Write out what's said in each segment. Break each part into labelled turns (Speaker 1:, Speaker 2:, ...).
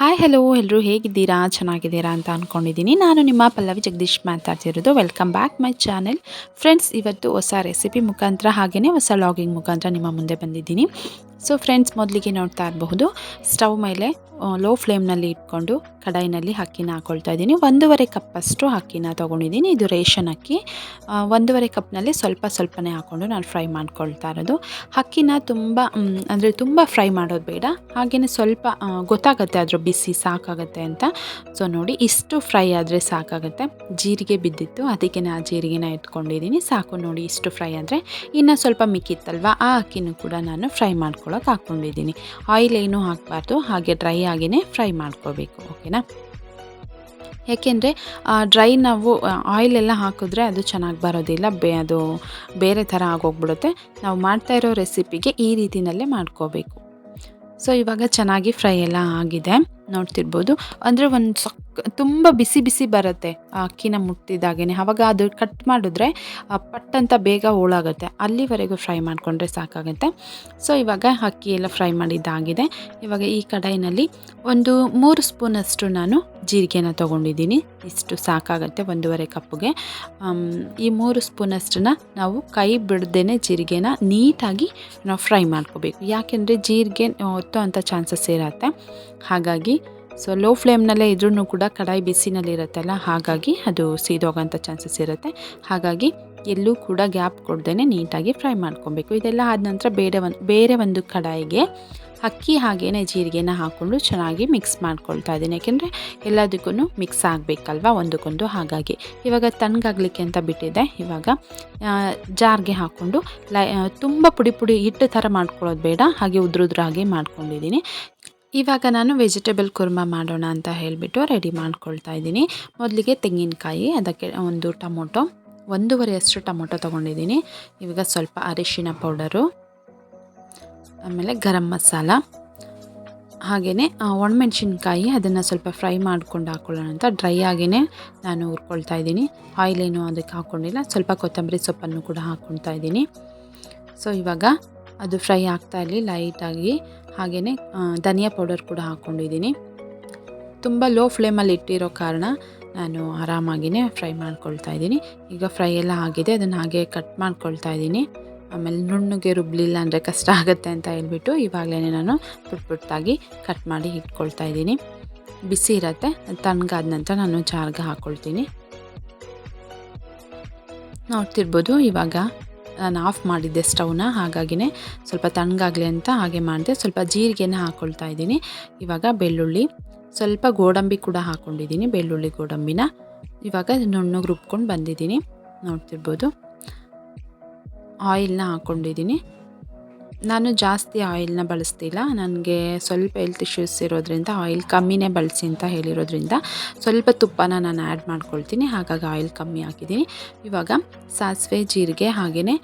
Speaker 1: Hi hello ಎಲ್ಲರೂ ಹೇಗಿದ್ದೀರಾ? ಚೆನ್ನಾಗಿದ್ದೀರಾ ಅಂತ ಅಂದ್ಕೊಂಡಿದ್ದೀನಿ ನಾನು ನಿಮ್ಮ ಪಲ್ಲವಿ ಜಗದೀಶ್ ಮಾತಾಡ್ತಿರೋದು welcome back my channel friends ಇವತ್ತು ಹೊಸ ರೆಸಿಪಿ ಮುಖಾಂತರ ಹಾಗೆಯೇ ಹೊಸ ಲಾಗಿಂಗ್ ಮುಖಾಂತರ ನಿಮ್ಮ ಮುಂದೆ ಬಂದಿದ್ದೀನಿ. ಸೊ ಫ್ರೆಂಡ್ಸ್ ಮೊದಲಿಗೆ ನೋಡ್ತಾ ಇರಬಹುದು ಸ್ಟವ್ ಮೇಲೆ ಲೋ ಫ್ಲೇಮ್ನಲ್ಲಿ ಇಟ್ಕೊಂಡು ಕಡಾಯಿನಲ್ಲಿ ಅಕ್ಕಿನ ಹಾಕ್ಕೊಳ್ತಾ ಇದ್ದೀನಿ. ಒಂದೂವರೆ ಕಪ್ಪಷ್ಟು ಅಕ್ಕಿನ ತೊಗೊಂಡಿದ್ದೀನಿ. ಇದು ರೇಷನ್ ಅಕ್ಕಿ. ಒಂದೂವರೆ ಕಪ್ನಲ್ಲಿ ಸ್ವಲ್ಪ ಸ್ವಲ್ಪನೇ ಹಾಕ್ಕೊಂಡು ನಾನು ಫ್ರೈ ಮಾಡ್ಕೊಳ್ತಾ ಇರೋದು. ಅಕ್ಕಿನ ತುಂಬ ಅಂದರೆ ತುಂಬ ಫ್ರೈ ಮಾಡೋದು ಬೇಡ. ಹಾಗೆಯೇ ಸ್ವಲ್ಪ ಗೊತ್ತಾಗುತ್ತೆ ಅದ್ರ ಬಿಸಿ ಸಾಕಾಗುತ್ತೆ ಅಂತ. ಸೊ ನೋಡಿ, ಇಷ್ಟು ಫ್ರೈ ಆದರೆ ಸಾಕಾಗುತ್ತೆ. ಜೀರಿಗೆ ಬಿದ್ದಿತ್ತು, ಅದಕ್ಕೆ ನಾನು ಜೀರಿಗೆನ ಎತ್ಕೊಂಡಿದ್ದೀನಿ ಸಾಕು ನೋಡಿ, ಇಷ್ಟು ಫ್ರೈ ಆದರೆ. ಇನ್ನು ಸ್ವಲ್ಪ ಮಿಕ್ಕಿತ್ತಲ್ವ? ಆ ಅಕ್ಕಿನೂ ಕೂಡ ನಾನು ಫ್ರೈ ಮಾಡ್ಕೊಳ್ಳೋಕೆ ಹಾಕ್ಕೊಂಡಿದ್ದೀನಿ. ಆಯಿಲ್ ಏನೂ ಹಾಕಬಾರ್ದು, ಹಾಗೆ ಡ್ರೈ ಆಗಿಯೇ ಫ್ರೈ ಮಾಡ್ಕೋಬೇಕು ಓಕೆನಾ ಯಾಕೆಂದರೆ ಡ್ರೈ ನಾವು ಆಯಿಲ್ ಎಲ್ಲ ಹಾಕಿದ್ರೆ ಅದು ಚೆನ್ನಾಗಿ ಬರೋದಿಲ್ಲ, ಬೇ, ಅದು ಬೇರೆ ಥರ ಆಗೋಗ್ಬಿಡುತ್ತೆ. ನಾವು ಮಾಡ್ತಾ ಇರೋ ರೆಸಿಪಿಗೆ ಈ ರೀತಿಯಲ್ಲೇ ಮಾಡ್ಕೋಬೇಕು. ಸೊ ಇವಾಗ ಚೆನ್ನಾಗಿ ಫ್ರೈ ಎಲ್ಲ ಆಗಿದೆ. ನೋಡ್ತಿರ್ಬೋದು. ಅಂದರೆ ಒಂದು ಸಕ್, ತುಂಬ ಬಿಸಿ ಬಿಸಿ ಬರುತ್ತೆ ಆ ಅಕ್ಕಿನ ಮುಟ್ಟಿದಾಗೇ ಆವಾಗ ಅದು ಕಟ್ ಮಾಡಿದ್ರೆ ಪಟ್ ಅಂತ ಬೇಗ ಹೋಳಾಗುತ್ತೆ. ಅಲ್ಲಿವರೆಗೂ ಫ್ರೈ ಮಾಡಿಕೊಂಡ್ರೆ ಸಾಕಾಗುತ್ತೆ. ಸೊ ಇವಾಗ ಅಕ್ಕಿ ಎಲ್ಲ ಫ್ರೈ ಮಾಡಿದ್ದಾಗಿದೆ. ಇವಾಗ ಈ ಕಡಾಯಿನಲ್ಲಿ ಒಂದು ಮೂರು ಸ್ಪೂನಷ್ಟು ನಾನು ಜೀರಿಗೆನ ತೊಗೊಂಡಿದ್ದೀನಿ. ಇಷ್ಟು ಸಾಕಾಗುತ್ತೆ ಒಂದೂವರೆ ಕಪ್ಪಿಗೆ ಈ ಮೂರು ಸ್ಪೂನಷ್ಟನ್ನ ನಾವು ಕೈ ಬಿಡ್ದೇ ಜೀರಿಗೆನ ನೀಟಾಗಿ ನಾವು ಫ್ರೈ ಮಾಡ್ಕೋಬೇಕು. ಯಾಕೆಂದರೆ ಜೀರಿಗೆ ಹೊತ್ತೋ ಅಂಥ ಚಾನ್ಸಸ್ ಇರತ್ತೆ. ಹಾಗಾಗಿ ಸೊ ಲೋ ಫ್ಲೇಮ್ನಲ್ಲೇ ಇದ್ರೂ ಕೂಡ ಕಡಾಯಿ ಬಿಸಿನಲ್ಲಿ ಇರುತ್ತಲ್ಲ, ಹಾಗಾಗಿ ಅದು ಸೀದೋಗೋಂಥ ಚಾನ್ಸಸ್ ಇರುತ್ತೆ. ಹಾಗಾಗಿ ಎಲ್ಲೂ ಕೂಡ ಗ್ಯಾಪ್ ಕೊಡ್ದೇ ನೀಟಾಗಿ ಫ್ರೈ ಮಾಡ್ಕೊಬೇಕು. ಇದೆಲ್ಲ ಆದ ನಂತರ ಬೇರೆ ಒಂದು ಬೇರೆ ಒಂದು ಕಡಾಯಿಗೆ ಅಕ್ಕಿ ಹಾಗೇನೆ ಜೀರಿಗೆನ ಹಾಕ್ಕೊಂಡು ಚೆನ್ನಾಗಿ ಮಿಕ್ಸ್ ಮಾಡ್ಕೊಳ್ತಾ ಇದ್ದೀನಿ. ಯಾಕೆಂದರೆ ಎಲ್ಲದಕ್ಕೂ ಮಿಕ್ಸ್ ಆಗಬೇಕಲ್ವ ಒಂದಕ್ಕೊಂದು, ಹಾಗಾಗಿ. ಇವಾಗ ತಣ್ಣಗಾಗಲಿಕ್ಕೆ ಅಂತ ಬಿಟ್ಟಿದ್ದೆ. ಇವಾಗ ಜಾರ್ಗೆ ಹಾಕ್ಕೊಂಡು ಲೈ ತುಂಬ ಪುಡಿ ಪುಡಿ ಹಿಟ್ಟು ಥರ ಮಾಡ್ಕೊಳ್ಳೋದು ಬೇಡ. ಹಾಗೆ ಉದ್ರುದ್ರಾಗಿ ಮಾಡ್ಕೊಂಡಿದ್ದೀನಿ. ಇವಾಗ ನಾನು ವೆಜಿಟೇಬಲ್ ಕುರ್ಮಾ ಮಾಡೋಣ ಅಂತ ಹೇಳಿಬಿಟ್ಟು ರೆಡಿ ಮಾಡ್ಕೊಳ್ತಾ ಇದ್ದೀನಿ. ಮೊದಲಿಗೆ ತೆಂಗಿನಕಾಯಿ, ಅದಕ್ಕೆ ಒಂದು ಟೊಮೊಟೊ, ಒಂದೂವರೆ ಅಷ್ಟು ಟೊಮೊಟೊ ತೊಗೊಂಡಿದ್ದೀನಿ. ಇವಾಗ ಸ್ವಲ್ಪ ಅರಿಶಿನ ಪೌಡರು, ಆಮೇಲೆ ಗರಂ ಮಸಾಲ ಹಾಗೆಯೇ ಒಣಮೆಣ್ಸಿನ್ಕಾಯಿ ಅದನ್ನು ಸ್ವಲ್ಪ ಫ್ರೈ ಮಾಡ್ಕೊಂಡು ಹಾಕ್ಕೊಳ್ಳೋಣ ಅಂತ ಡ್ರೈ ಆಗಿಯೇ ನಾನು ಹುರ್ಕೊಳ್ತಾ ಇದ್ದೀನಿ. ಆಯಿಲ್ ಏನು ಅದಕ್ಕೆ ಹಾಕ್ಕೊಂಡಿಲ್ಲ ಸ್ವಲ್ಪ ಕೊತ್ತಂಬರಿ ಸೊಪ್ಪನ್ನು ಕೂಡ ಹಾಕ್ಕೊಳ್ತಾ ಇದ್ದೀನಿ. ಸೊ, ಇವಾಗ ಅದು ಫ್ರೈ ಆಗ್ತಾ ಇರಲಿ, ಲೈಟಾಗಿ ಹಾಗೆಯೇ ಧನಿಯಾ ಪೌಡರ್ ಕೂಡ ಹಾಕ್ಕೊಂಡಿದ್ದೀನಿ ತುಂಬ ಲೋ ಫ್ಲೇಮಲ್ಲಿ ಇಟ್ಟಿರೋ ಕಾರಣ ನಾನು ಆರಾಮಾಗಿಯೇ ಫ್ರೈ ಮಾಡ್ಕೊಳ್ತಾ ಇದ್ದೀನಿ. ಈಗ ಫ್ರೈ ಎಲ್ಲ ಆಗಿದೆ, ಅದನ್ನು ಹಾಗೆ ಕಟ್ ಮಾಡ್ಕೊಳ್ತಾ ಇದ್ದೀನಿ. ಆಮೇಲೆ ನುಣ್ಣಗೆ ರುಬ್ಲಿಲ್ಲ ಅಂದರೆ ಕಷ್ಟ ಆಗುತ್ತೆ ಅಂತ ಹೇಳ್ಬಿಟ್ಟು ಇವಾಗಲೇ ನಾನು ಪುಟ್ ಪುಟ್ಟಾಗಿ ಕಟ್ ಮಾಡಿ ಇಟ್ಕೊಳ್ತಾ ಇದ್ದೀನಿ. ಬಿಸಿ ಇರತ್ತೆ ತಣ್ಣಗಾದ ನಂತರ ನಾನು ಜಾರ್ಗೆ ಹಾಕ್ಕೊಳ್ತೀನಿ ನೋಡ್ತಿರ್ಬೋದು ಇವಾಗ ನಾನು ಆಫ್ ಮಾಡಿದ್ದೆ ಸ್ಟವ್ನ, ಹಾಗಾಗಿನೇ ಸ್ವಲ್ಪ ತಣ್ಣಗಾಗಲಿ ಅಂತ ಹಾಗೆ ಮಾಡಿದೆ. ಸ್ವಲ್ಪ ಜೀರಿಗೆನ ಹಾಕ್ಕೊಳ್ತಾ ಇದ್ದೀನಿ. ಇವಾಗ ಬೆಳ್ಳುಳ್ಳಿ, ಸ್ವಲ್ಪ ಗೋಡಂಬಿ ಕೂಡ ಹಾಕ್ಕೊಂಡಿದ್ದೀನಿ ಬೆಳ್ಳುಳ್ಳಿ ಗೋಡಂಬಿನ. ಇವಾಗ ನುಣ್ಣಗೆ ರುಬ್ಕೊಂಡು ಬಂದಿದ್ದೀನಿ. ನೋಡ್ತಿರ್ಬೋದು. ಆಯಿಲ್ನ ಹಾಕ್ಕೊಂಡಿದ್ದೀನಿ ನಾನು ಜಾಸ್ತಿ ಆಯಿಲ್ನ ಬಳಸ್ತಿಲ್ಲ. ನನಗೆ ಸ್ವಲ್ಪ ಹೆಲ್ತ್ ಇಶ್ಯೂಸ್ ಇರೋದ್ರಿಂದ ಆಯಿಲ್ ಕಮ್ಮಿನೇ ಬಳಸಿ ಅಂತ ಹೇಳಿರೋದ್ರಿಂದ ಸ್ವಲ್ಪ ತುಪ್ಪನ ನಾನು ಆ್ಯಡ್ ಮಾಡ್ಕೊಳ್ತೀನಿ. ಹಾಗಾಗಿ ಆಯಿಲ್ ಕಮ್ಮಿ ಹಾಕಿದ್ದೀನಿ. ಇವಾಗ ಸಾಸಿವೆ, ಜೀರಿಗೆ ಹಾಗೆಯೇ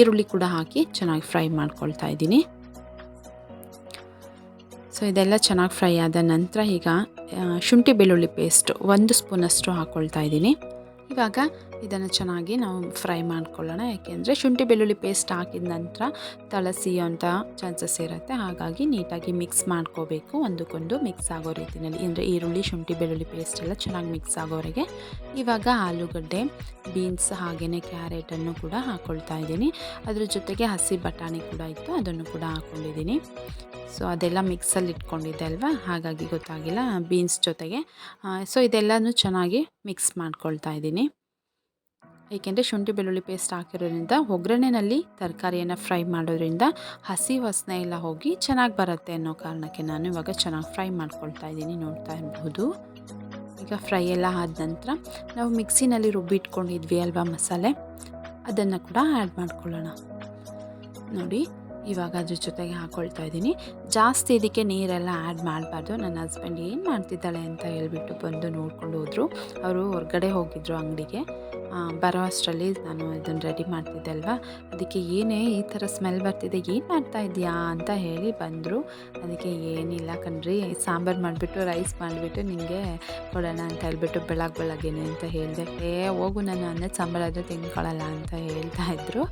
Speaker 1: ಈರುಳ್ಳಿ ಕೂಡ ಹಾಕಿ ಚೆನ್ನಾಗಿ ಫ್ರೈ ಮಾಡ್ಕೊಳ್ತಾ ಇದ್ದೀನಿ. ಸೊ ಇದೆಲ್ಲ ಚೆನ್ನಾಗಿ ಫ್ರೈ ಆದ ನಂತರ ಈಗ ಶುಂಠಿ ಬೆಳ್ಳುಳ್ಳಿ ಪೇಸ್ಟ್ ಒಂದು ಸ್ಪೂನಷ್ಟು ಹಾಕ್ಕೊಳ್ತಾ ಇದ್ದೀನಿ. ಇವಾಗ ಇದನ್ನು ಚೆನ್ನಾಗಿ ನಾವು ಫ್ರೈ ಮಾಡ್ಕೊಳ್ಳೋಣ. ಯಾಕೆಂದರೆ ಶುಂಠಿ ಬೆಳ್ಳುಳ್ಳಿ ಪೇಸ್ಟ್ ಹಾಕಿದ ನಂತರ ತಳ ಸಿಯೋಂಥ ಚಾನ್ಸಸ್ ಇರುತ್ತೆ. ಹಾಗಾಗಿ ನೀಟಾಗಿ ಮಿಕ್ಸ್ ಮಾಡ್ಕೋಬೇಕು. ಒಂದಕ್ಕೊಂದು ಮಿಕ್ಸ್ ಆಗೋ ರೀತಿಯಲ್ಲಿ. ಅಂದರೆ ಈರುಳ್ಳಿ, ಶುಂಠಿ, ಬೆಳ್ಳುಳ್ಳಿ ಪೇಸ್ಟ್ ಎಲ್ಲ ಚೆನ್ನಾಗಿ ಮಿಕ್ಸ್ ಆಗೋವರೆಗೆ. ಇವಾಗ ಆಲೂಗಡ್ಡೆ, ಬೀನ್ಸ್ ಹಾಗೆಯೇ ಕ್ಯಾರೆಟನ್ನು ಕೂಡ ಹಾಕ್ಕೊಳ್ತಾ ಇದ್ದೀನಿ. ಅದ್ರ ಜೊತೆಗೆ ಹಸಿ ಬಟಾಣಿ ಕೂಡ ಇತ್ತು. ಅದನ್ನು ಕೂಡ ಹಾಕ್ಕೊಂಡಿದ್ದೀನಿ ಸೊ, ಅದೆಲ್ಲ ಮಿಕ್ಸಲ್ಲಿ ಇಟ್ಕೊಂಡಿದ್ದೆ ಅಲ್ವಾ? ಹಾಗಾಗಿ ಗೊತ್ತಾಗಿಲ್ಲ. ಬೀನ್ಸ್ ಜೊತೆಗೆ. ಸೊ, ಇದೆಲ್ಲನೂ ಚೆನ್ನಾಗಿ ಮಿಕ್ಸ್ ಮಾಡ್ಕೊಳ್ತಾ ಇದ್ದೀನಿ. ಏಕೆಂದರೆ ಶುಂಠಿ ಬೆಳ್ಳುಳ್ಳಿ ಪೇಸ್ಟ್ ಹಾಕಿರೋದ್ರಿಂದ ಒಗ್ಗರಣೆನಲ್ಲಿ ತರಕಾರಿಯನ್ನು ಫ್ರೈ ಮಾಡೋದ್ರಿಂದ ಹಸಿ ವಾಸನೆ ಎಲ್ಲ ಹೋಗಿ ಚೆನ್ನಾಗಿ ಬರುತ್ತೆ ಅನ್ನೋ ಕಾರಣಕ್ಕೆ ನಾನು ಇವಾಗ ಚೆನ್ನಾಗಿ ಫ್ರೈ ಮಾಡ್ಕೊಳ್ತಾ ಇದ್ದೀನಿ, ನೋಡ್ತಾ ಇರಬಹುದು ಈಗ ಫ್ರೈ ಎಲ್ಲ ಆದ ನಂತರ ನಾವು ಮಿಕ್ಸಿನಲ್ಲಿ ರುಬ್ಬಿಟ್ಕೊಂಡಿದ್ವಿ ಅಲ್ವಾ ಮಸಾಲೆ? ಅದನ್ನು ಕೂಡ ಆ್ಯಡ್ ಮಾಡ್ಕೊಳ್ಳೋಣ. ನೋಡಿ, ಇವಾಗ ಅದ್ರ ಜೊತೆಗೆ ಹಾಕ್ಕೊಳ್ತಾ ಇದ್ದೀನಿ. ಜಾಸ್ತಿ ಇದಕ್ಕೆ ನೀರೆಲ್ಲ ಆ್ಯಡ್ ಮಾಡಬಾರ್ದು. ನನ್ನ ಹಸ್ಬೆಂಡ್ ಏನು ಮಾಡ್ತಿದ್ದಾಳೆ ಅಂತ ಹೇಳ್ಬಿಟ್ಟು ಬಂದು ನೋಡ್ಕೊಂಡು ಹೋದರು. ಅವರು ಹೊರಗಡೆ ಹೋಗಿದ್ರು ಅಂಗಡಿಗೆ. ಬರೋ ಅಷ್ಟರಲ್ಲಿ ನಾನು ಇದನ್ನು ರೆಡಿ ಮಾಡ್ತಿದ್ದೆ ಅಲ್ವಾ? ಅದಕ್ಕೆ ಏನೇ ಈ ಥರ ಸ್ಮೆಲ್ ಬರ್ತಿದೆ, ಏನು ಮಾಡ್ತಾ ಇದೆಯಾ ಅಂತ ಹೇಳಿ ಬಂದರು. ಅದಕ್ಕೆ ಏನಿಲ್ಲ ಕಣ್ರಿ, ಸಾಂಬಾರು ಮಾಡಿಬಿಟ್ಟು ರೈಸ್ ಮಾಡಿಬಿಟ್ಟು ನಿಮಗೆ ಕೊಡೋಣ ಅಂತ ಹೇಳ್ಬಿಟ್ಟು ಬೆಳಗ್ಗೆ ಬೆಳಗ್ಗೆನೆ ಅಂತ ಹೇಳಿದೆ. ಏ, ಹೋಗು, ನಾನು ಅನ್ನದ ಸಾಂಬಾರು ಆದರೆ ತಿನ್ಕೊಳ್ಳಲ್ಲ ಅಂತ ಹೇಳ್ತಾ ಇದ್ರು.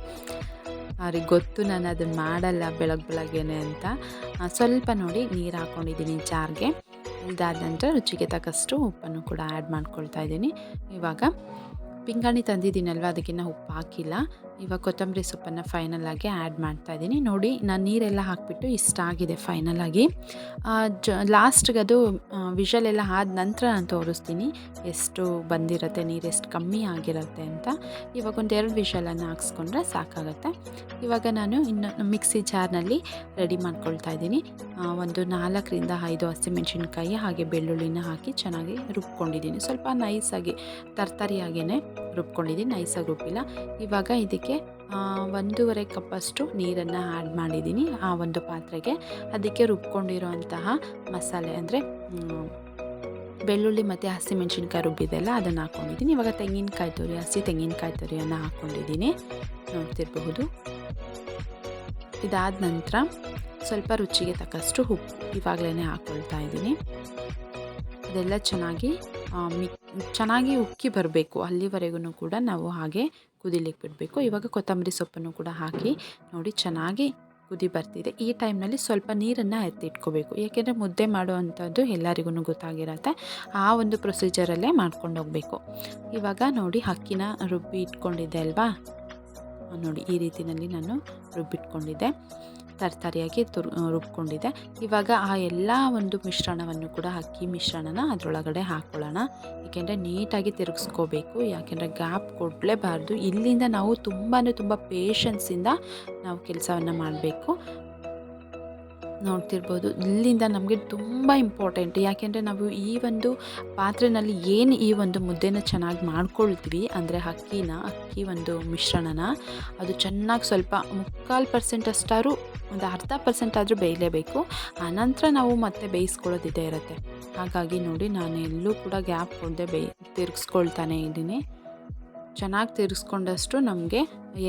Speaker 1: ಅವ್ರಿಗೆ ಗೊತ್ತು ನಾನು ಅದನ್ನು ಮಾಡಲ್ಲ ಬೆಳಗ್ಗೆ ಬೆಳಗ್ಗೆನೆ ಅಂತ. ಸ್ವಲ್ಪ ನೋಡಿ ನೀರು ಹಾಕ್ಕೊಂಡಿದ್ದೀನಿ ಜಾರ್ಗೆ. ಇದಾದ ನಂತರ ರುಚಿಗೆ ತಕ್ಕಷ್ಟು ಉಪ್ಪನ್ನು ಕೂಡ ಆ್ಯಡ್ ಮಾಡ್ಕೊಳ್ತಾ ಇದ್ದೀನಿ. ಇವಾಗ ಪಿಂಗಾಣಿ ತಂದಿದ್ದೀನಲ್ವ? ಅದಕ್ಕಿನ್ನ ಉಪ್ಪು ಹಾಕಿಲ್ಲ. ಇವಾಗ ಕೊತ್ತಂಬರಿ ಸೊಪ್ಪನ್ನು ಫೈನಲ್ ಆಗಿ ಆ್ಯಡ್ ಮಾಡ್ತಾ ಇದ್ದೀನಿ. ನೋಡಿ ನಾನು ನೀರೆಲ್ಲ ಹಾಕಿಬಿಟ್ಟು ಇಷ್ಟ ಆಗಿದೆ ಫೈನಲ್ ಆಗಿ. ಆ, ಜ ಲಾಸ್ಟ್ಗೆ ಅದು ವಿಷಲ್ ಎಲ್ಲ ಆದ ನಂತರ ನಾನು ತೋರಿಸ್ತೀನಿ. ಎಷ್ಟು ಬಂದಿರುತ್ತೆ ನೀರು ಎಷ್ಟು ಕಮ್ಮಿ ಆಗಿರುತ್ತೆ ಅಂತ. ಇವಾಗ ಒಂದು ಎರಡು ವಿಷಲನ್ನು ಹಾಕ್ಸ್ಕೊಂಡ್ರೆ ಸಾಕಾಗುತ್ತೆ. ಇವಾಗ ನಾನು ಇನ್ನೊಂದು ಮಿಕ್ಸಿ ಜಾರ್ನಲ್ಲಿ ರೆಡಿ ಮಾಡ್ಕೊಳ್ತಾ ಇದ್ದೀನಿ. ಒಂದು ನಾಲ್ಕರಿಂದ ಐದು ಹಸಿಮೆಣಸಿನ್ಕಾಯಿ ಹಾಗೆ ಬೆಳ್ಳುಳ್ಳಿನ ಹಾಕಿ ಚೆನ್ನಾಗಿ ರುಬ್ಕೊಂಡಿದ್ದೀನಿ. ಸ್ವಲ್ಪ ನೈಸಾಗಿ ತರ್ತರಿಯಾಗೇ ರುಬ್ಕೊಂಡಿದ್ದೀನಿ. ನೈಸಾಗಿ ರುಬ್ಬಿಲ್ಲ. ಇವಾಗ ಇದಕ್ಕೆ ಆ, ಒಂದೂವರೆ ಕಪ್ಪಷ್ಟು ನೀರನ್ನು ಆ್ಯಡ್ ಮಾಡಿದ್ದೀನಿ ಆ ಒಂದು ಪಾತ್ರೆಗೆ. ಅದಕ್ಕೆ ರುಬ್ಕೊಂಡಿರೋಂತಹ ಮಸಾಲೆ ಅಂದರೆ ಬೆಳ್ಳುಳ್ಳಿ ಮತ್ತು ಹಸಿಮೆಣ್ಸಿನ್ಕಾಯಿ ರುಬ್ಬಿದೆಲ್ಲ ಅದನ್ನು ಹಾಕ್ಕೊಂಡಿದ್ದೀನಿ ಇವಾಗ ತೆಂಗಿನಕಾಯಿ ತುರಿ ಹಸಿ ತೆಂಗಿನಕಾಯಿ ತುರಿಯನ್ನು ಹಾಕ್ಕೊಂಡಿದ್ದೀನಿ ನೋಡ್ತಿರಬಹುದು. ಇದಾದ ನಂತರ ಸ್ವಲ್ಪ ರುಚಿಗೆ ತಕ್ಕಷ್ಟು ಉಪ್ಪು ಇವಾಗಲೇ ಹಾಕ್ಕೊಳ್ತಾ ಇದ್ದೀನಿ. ಅದೆಲ್ಲ ಚೆನ್ನಾಗಿ ಮಿಕ್ ಚೆನ್ನಾಗಿ ಉಕ್ಕಿ ಬರಬೇಕು. ಅಲ್ಲಿವರೆಗೂ ಕೂಡ ನಾವು ಹಾಗೆ ಕುದಿಲಿಕ್ಕೆ ಬಿಡಬೇಕು. ಇವಾಗ ಕೊತ್ತಂಬರಿ ಸೊಪ್ಪನ್ನು ಕೂಡ ಹಾಕಿ ನೋಡಿ ಚೆನ್ನಾಗಿ ಕುದಿ ಬರ್ತಿದೆ. ಈ ಟೈಮ್ನಲ್ಲಿ ಸ್ವಲ್ಪ ನೀರನ್ನು ಎತ್ತಿಟ್ಕೋಬೇಕು. ಏಕೆಂದರೆ ಮುದ್ದೆ ಮಾಡುವಂಥದ್ದು ಎಲ್ಲರಿಗೂ ಗೊತ್ತಾಗಿರತ್ತೆ. ಆ ಒಂದು ಪ್ರೊಸೀಜರಲ್ಲೇ ಮಾಡ್ಕೊಂಡು ಹೋಗಬೇಕು. ಇವಾಗ ನೋಡಿ ಅಕ್ಕಿನ ರುಬ್ಬಿ ಇಟ್ಕೊಂಡಿದ್ದೆ ಅಲ್ವಾ? ನೋಡಿ ಈ ರೀತಿಯಲ್ಲಿ ನಾನು ರುಬ್ಬಿಟ್ಕೊಂಡಿದ್ದೆ. ತರ್ತರಿಯಾಗಿ ತುರ್ ರುಬ್ಕೊಂಡಿದೆ. ಇವಾಗ ಆ ಎಲ್ಲ ಒಂದು ಮಿಶ್ರಣವನ್ನು ಕೂಡ ಅಕ್ಕಿ ಮಿಶ್ರಣನ ಅದರೊಳಗಡೆ ಹಾಕ್ಕೊಳ್ಳೋಣ ಏಕೆಂದರೆ ನೀಟಾಗಿ ತಿರುಗಿಸ್ಕೋಬೇಕು. ಯಾಕೆಂದರೆ ಗ್ಯಾಪ್ ಕೊಡಲೇಬಾರ್ದು. ಇಲ್ಲಿಂದ ನಾವು ತುಂಬಾ ತುಂಬ ಪೇಷನ್ಸಿಂದ ನಾವು ಕೆಲಸವನ್ನು ಮಾಡಬೇಕು. ನೋಡ್ತಿರ್ಬೋದು. ಇಲ್ಲಿಂದ ನಮಗೆ ತುಂಬ ಇಂಪಾರ್ಟೆಂಟ್ ಯಾಕೆಂದರೆ ನಾವು ಈ ಒಂದು ಪಾತ್ರೆನಲ್ಲಿ ಏನು ಈ ಒಂದು ಮುದ್ದೆನ ಚೆನ್ನಾಗಿ ಮಾಡ್ಕೊಳ್ತೀವಿ ಅಂದರೆ ಅಕ್ಕಿನ, ಅಕ್ಕಿ ಒಂದು ಮಿಶ್ರಣನ. ಅದು ಚೆನ್ನಾಗಿ ಸ್ವಲ್ಪ ಮುಕ್ಕಾಲು ಪರ್ಸೆಂಟ್ ಅಷ್ಟಾದ್ರೂ, ಒಂದು ಅರ್ಧ ಪರ್ಸೆಂಟ್ ಆದರೂ ಬೇಯಲೇಬೇಕು. ಆನಂತರ ನಾವು ಮತ್ತೆ ಬೇಯಿಸ್ಕೊಳ್ಳೋದಿದೆ ಇರುತ್ತೆ. ಹಾಗಾಗಿ ನೋಡಿ, ನಾನು ಎಲ್ಲೂ ಕೂಡ ಗ್ಯಾಪ್ ಕೊಡದೆ ಬೇಯ್, ತಿರುಗಿಸ್ಕೊಳ್ತಾನೆ ಇದ್ದೀನಿ. ಚೆನ್ನಾಗಿ ತಿರುಗಿಸ್ಕೊಂಡಷ್ಟು ನಮಗೆ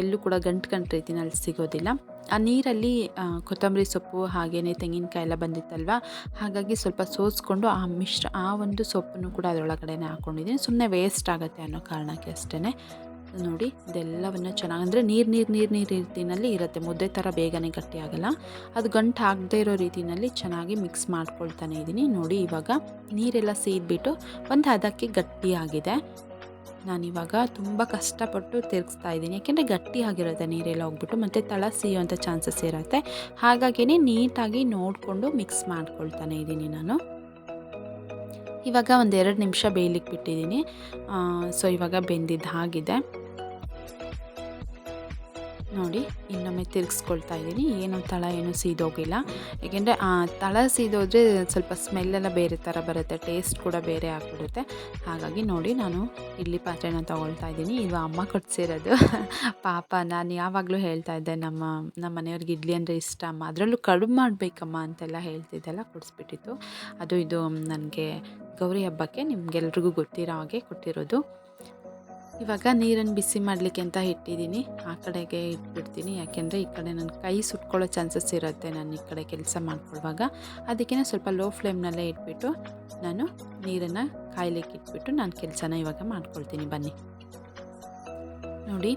Speaker 1: ಎಲ್ಲೂ ಕೂಡ ಗಂಟು ಗಂಟು ರೀತಿನಲ್ಲಿ ಸಿಗೋದಿಲ್ಲ. ಆ ನೀರಲ್ಲಿ ಕೊತ್ತಂಬರಿ ಸೊಪ್ಪು ಹಾಗೆಯೇ ತೆಂಗಿನಕಾಯಿ ಎಲ್ಲ ಬಂದಿತ್ತಲ್ವ? ಹಾಗಾಗಿ ಸ್ವಲ್ಪ ಸೋಸ್ಕೊಂಡು ಆ ಮಿಶ್ರ, ಆ ಒಂದು ಸೊಪ್ಪನ್ನು ಕೂಡ ಅದರೊಳಗಡೆನೆ ಹಾಕ್ಕೊಂಡಿದ್ದೀನಿ ಸುಮ್ಮನೆ ವೇಸ್ಟ್ ಆಗುತ್ತೆ ಅನ್ನೋ ಕಾರಣಕ್ಕೆ ಅಷ್ಟೇ ನೋಡಿ, ಇದೆಲ್ಲವನ್ನು ಚೆನ್ನಾಗಿ, ಅಂದರೆ ನೀರು ನೀರು ನೀರು ನೀರು ರೀತಿಯಲ್ಲಿ ಇರುತ್ತೆ. ಮುದ್ದೆ ಥರ ಬೇಗನೆ ಗಟ್ಟಿ ಆಗಲ್ಲ ಅದು ಗಂಟು ಹಾಕದೇ ಇರೋ ರೀತಿಯಲ್ಲಿ ಚೆನ್ನಾಗಿ ಮಿಕ್ಸ್ ಮಾಡ್ಕೊಳ್ತಾನೆ ಇದ್ದೀನಿ. ನೋಡಿ, ಇವಾಗ ನೀರೆಲ್ಲ ಸೀದ್ಬಿಟ್ಟು ಒಂದು ಹದಕ್ಕೆ ಗಟ್ಟಿಯಾಗಿದೆ. ನಾನಿವಾಗ ತುಂಬ ಕಷ್ಟಪಟ್ಟು ತಿರುಗಿಸ್ತಾ ಇದ್ದೀನಿ. ಯಾಕೆಂದರೆ ಗಟ್ಟಿ ಆಗಿರುತ್ತೆ ನೀರೆಲ್ಲ ಹೋಗ್ಬಿಟ್ಟು ಮತ್ತು ತಳ ಸಿಯುವಂಥ ಚಾನ್ಸಸ್ ಇರುತ್ತೆ. ಹಾಗಾಗಿಯೇ ನೀಟಾಗಿ ನೋಡಿಕೊಂಡು ಮಿಕ್ಸ್ ಮಾಡ್ಕೊಳ್ತಾನೆ ಇದ್ದೀನಿ ನಾನು. ಇವಾಗ ಒಂದೆರಡು ನಿಮಿಷ ಬೇಯಲಿಕ್ಕೆ ಬಿಟ್ಟಿದ್ದೀನಿ. ಸೊ ಇವಾಗ ಬೆಂದಿದ್ದು ಆಗಿದೆ ನೋಡಿ, ಇನ್ನೊಮ್ಮೆ ತಿರುಗಿಸ್ಕೊಳ್ತಾ ಇದ್ದೀನಿ. ಏನು ತಳ, ಏನು ಸೀದೋಗಿಲ್ಲ. ಏಕೆಂದರೆ ಆ ತಳ ಸೀದೋದ್ರೆ ಸ್ವಲ್ಪ ಸ್ಮೆಲ್ಲೆಲ್ಲ ಬೇರೆ ಥರ ಬರುತ್ತೆ. ಟೇಸ್ಟ್ ಕೂಡ ಬೇರೆ ಆಗಿಬಿಡುತ್ತೆ. ಹಾಗಾಗಿ ನೋಡಿ, ನಾನು ಇಡ್ಲಿ ಪಾತ್ರೆನ ತೊಗೊಳ್ತಾ ಇದ್ದೀನಿ. ಇದು ಅಮ್ಮ ಕೊಡ್ಸಿರೋದು. ಪಾಪ, ನಾನು ಯಾವಾಗಲೂ ಹೇಳ್ತಾ ಇದ್ದೆ, ನಮ್ಮ ನಮ್ಮ ಮನೆಯವ್ರಿಗೆ ಇಡ್ಲಿ ಅಂದರೆ ಇಷ್ಟ. ಅಮ್ಮ, ಅದರಲ್ಲೂ ಕಡುಬು ಮಾಡಬೇಕಮ್ಮ ಅಂತೆಲ್ಲ ಹೇಳ್ತಿದ್ದೆಲ್ಲ ಕೊಡಿಸ್ಬಿಟ್ಟಿತ್ತು. ಅದು ಇದು, ನನಗೆ ಗೌರಿ ಹಬ್ಬಕ್ಕೆ ನಿಮಗೆಲ್ರಿಗೂ ಗೊತ್ತಿರೋ ಹಾಗೆ ಕೊಟ್ಟಿರೋದು. ಇವಾಗ ನೀರನ್ನು ಬಿಸಿ ಮಾಡಲಿಕ್ಕೆ ಅಂತ ಇಟ್ಟಿದ್ದೀನಿ. ಆ ಕಡೆಗೆ ಇಟ್ಬಿಡ್ತೀನಿ. ಯಾಕೆಂದರೆ ಈ ಕಡೆ ನನ್ನ ಕೈ ಸುಟ್ಕೊಳ್ಳೋ ಚಾನ್ಸಸ್ ಇರುತ್ತೆ ನಾನು ಈ ಕಡೆ ಕೆಲಸ ಮಾಡ್ಕೊಳ್ಳುವಾಗ. ಅದಕ್ಕೆ ಸ್ವಲ್ಪ ಲೋ ಫ್ಲೇಮ್ನಲ್ಲೇ ಇಟ್ಬಿಟ್ಟು ನಾನು ನೀರನ್ನು ಕಾಯ್ಲಿಕ್ಕೆ ಇಟ್ಬಿಟ್ಟು ನಾನು ಕೆಲಸನ ಇವಾಗ ಮಾಡ್ಕೊಳ್ತೀನಿ. ಬನ್ನಿ. ನೋಡಿ,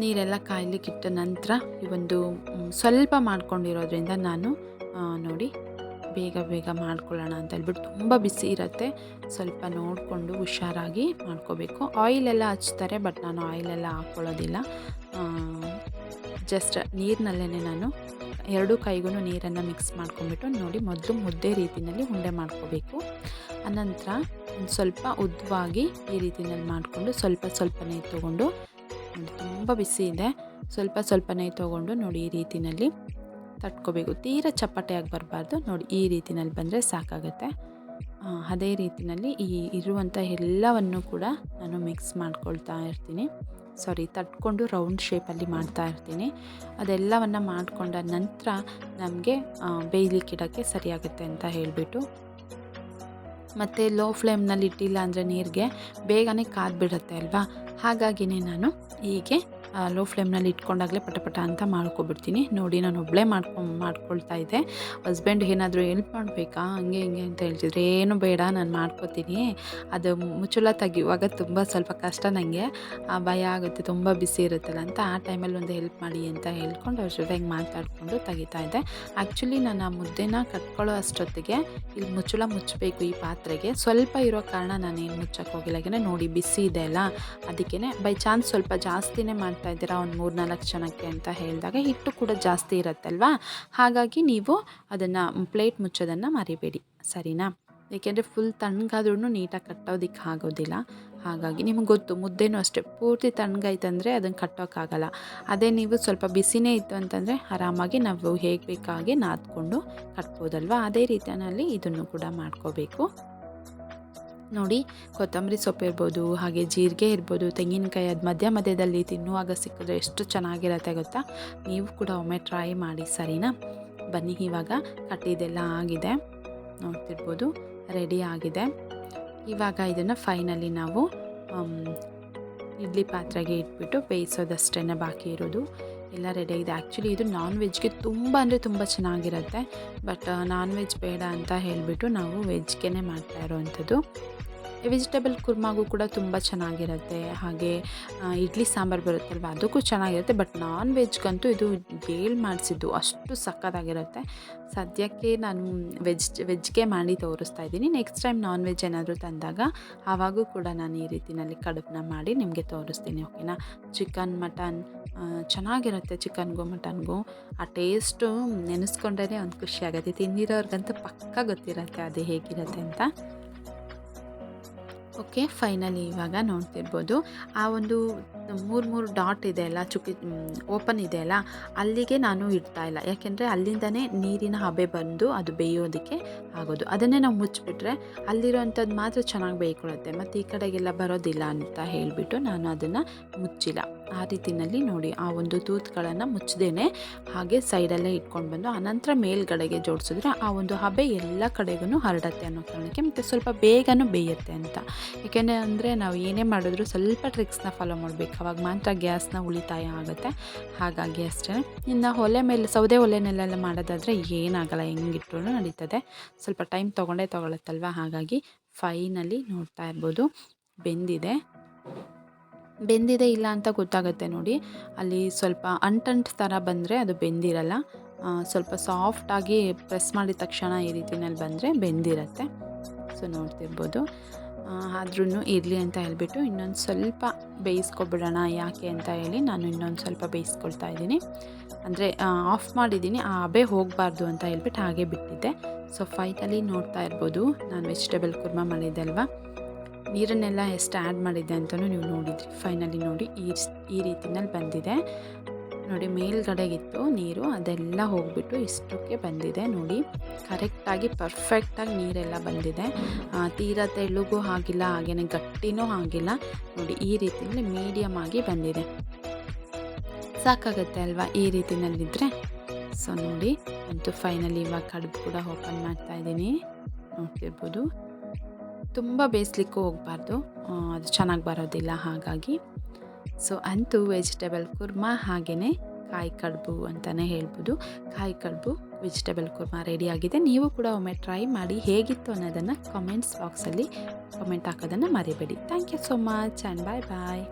Speaker 1: ನೀರೆಲ್ಲ ಕಾಯ್ಲಿಕ್ಕೆ ಇಟ್ಟ ನಂತರ ಈ ಒಂದು ಸ್ವಲ್ಪ ಮಾಡ್ಕೊಂಡಿರೋದ್ರಿಂದ ನಾನು ನೋಡಿ ಬೇಗ ಬೇಗ ಮಾಡ್ಕೊಳ್ಳೋಣ ಅಂತ ಹೇಳ್ಬಿಟ್ಟು ತುಂಬ ಬಿಸಿ ಇರುತ್ತೆ. ಸ್ವಲ್ಪ ನೋಡಿಕೊಂಡು ಹುಷಾರಾಗಿ ಮಾಡ್ಕೋಬೇಕು. ಆಯಿಲೆಲ್ಲ ಹಚ್ತಾರೆ, ಬಟ್ ನಾನು ಆಯಿಲೆಲ್ಲ ಹಾಕ್ಕೊಳ್ಳೋದಿಲ್ಲ. ಜಸ್ಟ್ ನೀರಿನಲ್ಲೇ ನಾನು ಎರಡೂ ಕೈಗೂ ನೀರನ್ನು ಮಿಕ್ಸ್ ಮಾಡ್ಕೊಂಬಿಟ್ಟು ನೋಡಿ ಮೊದಲು ಮುದ್ದೆ ರೀತಿಯಲ್ಲಿ ಉಂಡೆ ಮಾಡ್ಕೋಬೇಕು. ಅನಂತರ ಸ್ವಲ್ಪ ಉದ್ದವಾಗಿ ಈ ರೀತಿಯಲ್ಲಿ ಮಾಡಿಕೊಂಡು ಸ್ವಲ್ಪ ಸ್ವಲ್ಪನೇ ತೊಗೊಂಡು ತುಂಬ ಬಿಸಿ ಇದೆ. ಸ್ವಲ್ಪ ಸ್ವಲ್ಪನೇ ತೊಗೊಂಡು ನೋಡಿ ಈ ರೀತಿಯಲ್ಲಿ ತಟ್ಕೋಬೇಕು ತೀರಾ ಚಪ್ಪಟೆಯಾಗಿ ಬರಬಾರ್ದು. ನೋಡಿ, ಈ ರೀತಿನಲ್ಲಿ ಬಂದರೆ ಸಾಕಾಗುತ್ತೆ. ಅದೇ ರೀತಿಯಲ್ಲಿ ಈ ಇರುವಂಥ ಎಲ್ಲವನ್ನು ಕೂಡ ನಾನು ಮಿಕ್ಸ್ ಮಾಡ್ಕೊಳ್ತಾ ಇರ್ತೀನಿ. ಸಾರಿ, ತಟ್ಕೊಂಡು ರೌಂಡ್ ಶೇಪಲ್ಲಿ ಮಾಡ್ತಾ ಇರ್ತೀನಿ. ಅದೆಲ್ಲವನ್ನು ಮಾಡಿಕೊಂಡ ನಂತರ ನಮಗೆ ಬೇಯ್ಲಿಕ್ಕಿಡೋಕ್ಕೆ ಸರಿಯಾಗುತ್ತೆ ಅಂತ ಹೇಳಿಬಿಟ್ಟು. ಮತ್ತು ಲೋ ಫ್ಲೇಮ್ನಲ್ಲಿ ಇಟ್ಟಿಲ್ಲ ಅಂದರೆ ನೀರಿಗೆ ಬೇಗನೆ ಕಾದ್ಬಿಡುತ್ತೆ ಅಲ್ವಾ? ಹಾಗಾಗಿನೇ ನಾನು ಹೀಗೆ ಲೋ ಫ್ಲೇಮ್ನಲ್ಲಿ ಇಟ್ಕೊಂಡಾಗಲೇ ಪಟ ಪಟ ಅಂತ ಮಾಡ್ಕೊಬಿಡ್ತೀನಿ. ನೋಡಿ ನಾನು ಒಬ್ಬಳೇ ಮಾಡ್ಕೊ, ಮಾಡ್ಕೊಳ್ತಾ ಇದ್ದೆ. ಹಸ್ಬೆಂಡ್ ಏನಾದರೂ ಹೆಲ್ಪ್ ಮಾಡಬೇಕಾ? ಹಂಗೆ ಹಿಂಗೆ ಅಂತ ಹೇಳ್ತಿದ್ರೆ. ಏನು ಬೇಡ, ನಾನು ಮಾಡ್ಕೊತೀನಿ. ಅದು ಮುಚ್ಚಳ ತೆಗಿಯುವಾಗ ತುಂಬ ಸ್ವಲ್ಪ ಕಷ್ಟ ನನಗೆ ಭಯ ಆಗುತ್ತೆ, ತುಂಬ ಬಿಸಿ ಇರುತ್ತಲ್ಲ ಅಂತ ಆ ಟೈಮಲ್ಲಿ ಒಂದು ಹೆಲ್ಪ್ ಮಾಡಿ ಅಂತ ಹೇಳ್ಕೊಂಡು ಅವ್ರ ಜೊತೆಗೆ ಮಾತಾಡಿಕೊಂಡು ತೆಗಿತಾ ಇದ್ದೆ. ಆ್ಯಕ್ಚುಲಿ ನಾನು ಆ ಮುದ್ದೆನ ಕಟ್ಕೊಳ್ಳೋ ಅಷ್ಟೊತ್ತಿಗೆ ಇಲ್ಲಿ ಮುಚ್ಚಳ ಮುಚ್ಚಬೇಕು ಈ ಪಾತ್ರೆಗೆ. ಸ್ವಲ್ಪ ಇರೋ ಕಾರಣ ನಾನು ಮುಚ್ಚಕ್ಕೆ ಹೋಗಿಲ್ಲ. ಯಾಕೆಂದರೆ ನೋಡಿ ಬಿಸಿ ಇದೆ ಅಲ್ಲ. ಅದಕ್ಕೇ ಬೈ ಚಾನ್ಸ್ ಸ್ವಲ್ಪ ಜಾಸ್ತಿನೇ ಮಾಡ್ತಾ ಇದ್ದೀರಾ? ಒಂದು ಮೂರು ನಾಲ್ಕು ಜನಕ್ಕೆ ಅಂತ ಹೇಳಿದಾಗ ಹಿಟ್ಟು ಕೂಡ ಜಾಸ್ತಿ ಇರುತ್ತಲ್ವಾ? ಹಾಗಾಗಿ ನೀವು ಅದನ್ನು ಪ್ಲೇಟ್ ಮುಚ್ಚೋದನ್ನು ಮರಿಬೇಡಿ. ಸರಿನಾ? ಏಕೆಂದರೆ ಫುಲ್ ತಣ್ಣಗಾದ್ರೂ ನೀಟಾಗಿ ಕಟ್ಟೋದಕ್ಕೆ ಆಗೋದಿಲ್ಲ. ಹಾಗಾಗಿ ನಿಮಗೆ ಗೊತ್ತು, ಮುದ್ದೆನೂ ಅಷ್ಟೇ. ಪೂರ್ತಿ ತಣ್ಣಗಾಯ್ತಂದರೆ ಅದನ್ನು ಕಟ್ಟೋಕ್ಕಾಗಲ್ಲ. ಅದೇ ನೀವು ಸ್ವಲ್ಪ ಬಿಸಿನೇ ಇತ್ತು ಅಂತಂದರೆ ಆರಾಮಾಗಿ ನಾವು ಹೇಗೆ ಬೇಕಾಗಿ ನಾದ್ಕೊಂಡು ಕಟ್ಬೋದಲ್ವ? ಅದೇ ರೀತಿಯಲ್ಲಿ ಇದನ್ನು ಕೂಡ ಮಾಡ್ಕೋಬೇಕು. ನೋಡಿ, ಕೊತ್ತಂಬರಿ ಸೊಪ್ಪು ಇರ್ಬೋದು, ಹಾಗೆ ಜೀರಿಗೆ ಇರ್ಬೋದು, ತೆಂಗಿನಕಾಯಿ ಅದು ಮಧ್ಯ ಮಧ್ಯದಲ್ಲಿ ತಿನ್ನುವಾಗ ಸಿಕ್ಕಿದ್ರೆ ಎಷ್ಟು ಚೆನ್ನಾಗಿರತ್ತೆ ಗೊತ್ತಾ? ನೀವು ಕೂಡ ಒಮ್ಮೆ ಟ್ರೈ ಮಾಡಿ ಸರಿನಾ? ಬನ್ನಿ, ಇವಾಗ ಕಟ್ಟಿದೆಲ್ಲ ಆಗಿದೆ. ನೋಡ್ತಿರ್ಬೋದು ರೆಡಿ ಆಗಿದೆ. ಇವಾಗ ಇದನ್ನು ಫೈನಲಿ ನಾವು ಇಡ್ಲಿ ಪಾತ್ರೆಗೆ ಇಟ್ಬಿಟ್ಟು ಬೇಯಿಸೋದಷ್ಟೇ ಬಾಕಿ ಇರೋದು. ಎಲ್ಲ ರೆಡಿ ಆಗಿದೆ. ಆ್ಯಕ್ಚುಲಿ ಇದು ನಾನ್ ವೆಜ್ಗೆ ತುಂಬ ಅಂದರೆ ತುಂಬ ಚೆನ್ನಾಗಿರುತ್ತೆ. ಬಟ್ ನಾನ್ ವೆಜ್ ಬೇಡ ಅಂತ ಹೇಳಿಬಿಟ್ಟು ನಾವು ವೆಜ್ಗೆ ಮಾಡ್ತಾ ಇರೋವಂಥದ್ದು. ವೆಜಿಟೇಬಲ್ ಕುರ್ಮಾಗೂ ಕೂಡ ತುಂಬ ಚೆನ್ನಾಗಿರುತ್ತೆ. ಹಾಗೆ ಇಡ್ಲಿ ಸಾಂಬಾರು ಬರುತ್ತಲ್ವ, ಅದಕ್ಕೂ ಚೆನ್ನಾಗಿರುತ್ತೆ. ಬಟ್ ನಾನ್ ವೆಜ್ಗಂತೂ ಇದು ಗೇಲ್ ಮಾಡಿಸಿದ್ದು ಅಷ್ಟು ಸಕ್ಕತ್ತಾಗಿರುತ್ತೆ ಸದ್ಯಕ್ಕೆ ನಾನು ವೆಜ್, ವೆಜ್ಗೆ ಮಾಡಿ ತೋರಿಸ್ತಾ ಇದ್ದೀನಿ. ನೆಕ್ಸ್ಟ್ ಟೈಮ್ ನಾನ್ ವೆಜ್ ಏನಾದರೂ ತಂದಾಗ, ಆವಾಗೂ ಕೂಡ ನಾನು ಈ ರೀತಿಯಲ್ಲಿ ಕಡುಬನ್ನ ಮಾಡಿ ನಿಮಗೆ ತೋರಿಸ್ತೀನಿ, ಓಕೆನಾ? ಚಿಕನ್, ಮಟನ್ ಚೆನ್ನಾಗಿರುತ್ತೆ ಚಿಕನ್ಗೂ, ಮಟನ್ಗೂ. ಆ ಟೇಸ್ಟು ನೆನೆಸ್ಕೊಂಡ್ರೆ ಒಂದು ಖುಷಿಯಾಗುತ್ತೆ ತಿಂದಿರೋರ್ಗಂತೂ ಪಕ್ಕ ಗೊತ್ತಿರುತ್ತೆ ಅದು ಹೇಗಿರುತ್ತೆ ಅಂತ. ಓಕೆ, ಫೈನಲಿ ಇವಾಗ ನೋಡ್ತಿರ್ಬೋದು. ಆ ಒಂದು ಮೂರು ಮೂರು ಡಾಟ್ ಇದೆ ಅಲ್ಲ, ಚುಕ್ಕಿ ಓಪನ್ ಇದೆ ಅಲ್ಲ, ಅಲ್ಲಿಗೆ ನಾನು ಇಡ್ತಾ ಇಲ್ಲ. ಯಾಕೆಂದರೆ ಅಲ್ಲಿಂದನೇ ನೀರಿನ ಹಬೆ ಬಂದು ಅದು ಬೇಯೋದಕ್ಕೆ ಆಗೋದು. ಅದನ್ನೇ ನಾವು ಮುಚ್ಚಿಬಿಟ್ರೆ ಅಲ್ಲಿರೋವಂಥದ್ದು ಮಾತ್ರ ಚೆನ್ನಾಗಿ ಬೇಯ್ಕೊಳ್ಳುತ್ತೆ. ಮತ್ತು ಈ ಕಡೆಗೆಲ್ಲ ಬರೋದಿಲ್ಲ ಅಂತ ಹೇಳಿಬಿಟ್ಟು ನಾನು ಅದನ್ನು ಮುಚ್ಚಿಲ್ಲ. ಆ ರೀತಿಯಲ್ಲಿ ನೋಡಿ ಆ ಒಂದು ತೂತ್ಗಳನ್ನು ಮುಚ್ಚದೇನೆ ಹಾಗೆ ಸೈಡಲ್ಲೇ ಇಟ್ಕೊಂಡು ಬಂದು ಆನಂತರ ಮೇಲ್ಗಡೆಗೆ ಜೋಡಿಸಿದ್ರೆ ಆ ಒಂದು ಹಬೆ ಎಲ್ಲ ಕಡೆಗೂ ಹರಡತ್ತೆ ಅನ್ನೋ ಕಾರಣಕ್ಕೆ ಮತ್ತು ಸ್ವಲ್ಪ ಬೇಗನೂ ಬೇಯುತ್ತೆ ಅಂತ. ಏಕೆಂದರೆ ಅಂದರೆ ನಾವು ಏನೇ ಮಾಡಿದ್ರು ಸ್ವಲ್ಪ ಟ್ರಿಕ್ಸ್ನ ಫಾಲೋ ಮಾಡಬೇಕು. ಅವಾಗ ಮಾತ್ರ ಗ್ಯಾಸ್ನ ಉಳಿತಾಯ ಆಗುತ್ತೆ. ಹಾಗಾಗಿ ಅಷ್ಟೇ. ಇನ್ನು ಒಲೆ ಮೇಲೆ, ಸೌದೆ ಒಲೆನೆಲ್ಲ ಮಾಡೋದಾದರೆ ಏನಾಗಲ್ಲ, ಹೆಂಗಿಟ್ರು ನಡೀತದೆ. ಸ್ವಲ್ಪ ಟೈಮ್ ತೊಗೊಂಡೇ ತೊಗೊಳತ್ತಲ್ವ? ಹಾಗಾಗಿ ಫೈನಲಿ ನೋಡ್ತಾ ಇರ್ಬೋದು. ಬೆಂದಿದೆ. ಬೆಂದಿದೆ ಇಲ್ಲ ಅಂತ ಗೊತ್ತಾಗುತ್ತೆ ನೋಡಿ. ಅಲ್ಲಿ ಸ್ವಲ್ಪ ಅಂಟಂಟ್ ಥರ ಬಂದರೆ ಅದು ಬೆಂದಿರಲ್ಲ. ಸ್ವಲ್ಪ ಸಾಫ್ಟಾಗಿ ಪ್ರೆಸ್ ಮಾಡಿದ ತಕ್ಷಣ ಈ ರೀತಿನಲ್ಲಿ ಬಂದರೆ ಬೆಂದಿರತ್ತೆ. ಸೊ ನೋಡ್ತಿರ್ಬೋದು. ಆದ್ರೂ ಇರಲಿ ಅಂತ ಹೇಳ್ಬಿಟ್ಟು ಇನ್ನೊಂದು ಸ್ವಲ್ಪ ಬೇಯಿಸ್ಕೊಬಿಡೋಣ ಯಾಕೆ ಅಂತ ಹೇಳಿ ನಾನು ಇನ್ನೊಂದು ಸ್ವಲ್ಪ ಬೇಯಿಸ್ಕೊಳ್ತಾ ಇದ್ದೀನಿ. ಅಂದರೆ ಆಫ್ ಮಾಡಿದ್ದೀನಿ, ಆ ಹಬೆ ಹೋಗಬಾರ್ದು ಅಂತ ಹೇಳ್ಬಿಟ್ಟು ಹಾಗೆ ಬಿಟ್ಟಿದ್ದೆ. ಸೊ ಫೈನಲಿ ನೋಡ್ತಾ ಇರ್ಬೋದು. ನಾನು ವೆಜಿಟೇಬಲ್ ಕುರ್ಮಾ ಮಾಡಿದ್ದೆ ಅಲ್ವಾ? ನೀರನ್ನೆಲ್ಲ ಎಷ್ಟು ಆ್ಯಡ್ ಮಾಡಿದ್ದೆ ಅಂತಲೂ ನೀವು ನೋಡಿದ್ರಿ. ಫೈನಲಿ ನೋಡಿ ಈ ಈ ರೀತಿನಲ್ಲಿ ಬಂದಿದೆ. ನೋಡಿ ಮೇಲ್ಗಡೆಗಿತ್ತು ನೀರು, ಅದೆಲ್ಲ ಹೋಗ್ಬಿಟ್ಟು ಇಷ್ಟಕ್ಕೆ ಬಂದಿದೆ. ನೋಡಿ ಕರೆಕ್ಟಾಗಿ ಪರ್ಫೆಕ್ಟಾಗಿ ನೀರೆಲ್ಲ ಬಂದಿದೆ. ತೀರ ತೆಳುಗೂ ಆಗಿಲ್ಲ ಹಾಗೆಯೇ ಗಟ್ಟಿನೂ ಆಗಿಲ್ಲ. ನೋಡಿ ಈ ರೀತಿಯಲ್ಲಿ ಮೀಡಿಯಮ್ ಆಗಿ ಬಂದಿದೆ. ಸಾಕಾಗುತ್ತೆ ಅಲ್ವಾ ಈ ರೀತಿನಲ್ಲಿದ್ದರೆ ಸೊ ನೋಡಿ, ಅಂತೂ ಫೈನಲಿ ಇವಾಗ ಕಡುಬು ಕೂಡ ಓಪನ್ ಮಾಡ್ತಾ ಇದ್ದೀನಿ. ನೋಡ್ತಿರ್ಬೋದು. ತುಂಬ ಬೇಯಿಸ್ಲಿಕ್ಕೂ ಹೋಗಬಾರ್ದು. ಅದು ಚೆನ್ನಾಗಿ ಬರೋದಿಲ್ಲ ಹಾಗಾಗಿ. ಸೊ ಅಂತೂ ವೆಜಿಟೇಬಲ್ ಕುರ್ಮಾ ಹಾಗೆಯೇ ಕಾಯಿ ಕಡುಬು ಅಂತಲೇ ಹೇಳ್ಬೋದು. ಕಾಯಿ ಕಡುಬು ವೆಜಿಟೇಬಲ್ ಕುರ್ಮಾ ರೆಡಿಯಾಗಿದೆ ನೀವು ಕೂಡ ಒಮ್ಮೆ ಟ್ರೈ ಮಾಡಿ ಹೇಗಿತ್ತು ಅನ್ನೋದನ್ನು ಕಮೆಂಟ್ಸ್ ಬಾಕ್ಸಲ್ಲಿ ಕಮೆಂಟ್ ಹಾಕೋದನ್ನು ಮರಿಬೇಡಿ. Thank you so much and bye bye